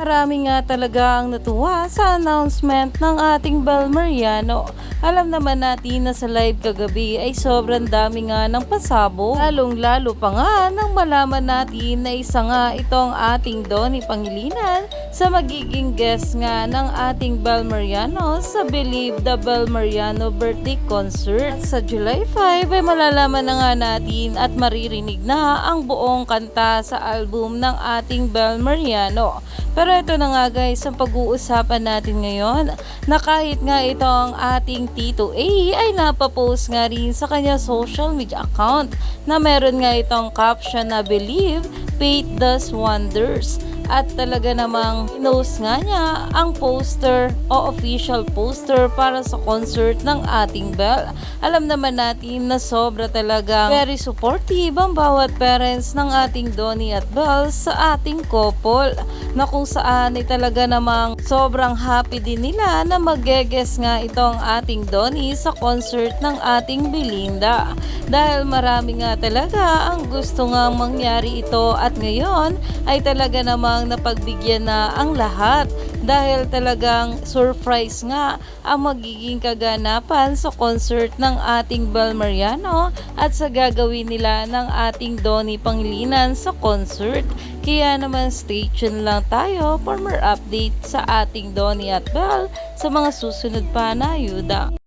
Marami nga talaga ang natuwa sa announcement ng ating Bel Mariano. Alam naman natin na sa live kagabi ay sobrang dami nga ng pasabo. Lalong lalo pa nga nang malaman natin na isa nga itong ating Donnie Pangilinan sa magiging guest nga ng ating Bel Mariano sa Believe the Bel Mariano birthday concert. At sa July 5 ay malalaman na nga natin at maririnig na ang buong kanta sa album ng ating Bel Mariano. Pero ito na nga guys, ang pag-uusapan natin ngayon na kahit nga itong ating Tito A ay napapost nga rin sa kanya social media account na meron nga itong caption na Believe, Faith Does Wonders at talaga namang pinost nga niya ang poster o official poster para sa concert ng ating Belle. Alam naman natin na sobra talaga very supportive ang bawat parents ng ating Donnie at Belle sa ating couple na kung saan ay talaga namang sobrang happy din nila na mageges nga itong ating Donnie sa concert ng ating Belinda. Dahil marami nga talaga ang gusto nga mangyari ito at ngayon ay talaga namang napagbigyan na ang lahat dahil talagang surprise nga ang magiging kaganapan sa concert ng ating Bel Mariano at sa gagawin nila ng ating Donnie Pangilinan sa concert. Kaya naman stay tuned lang tayo for more update sa ating Donnie at Bel sa mga susunod pa na ayuda.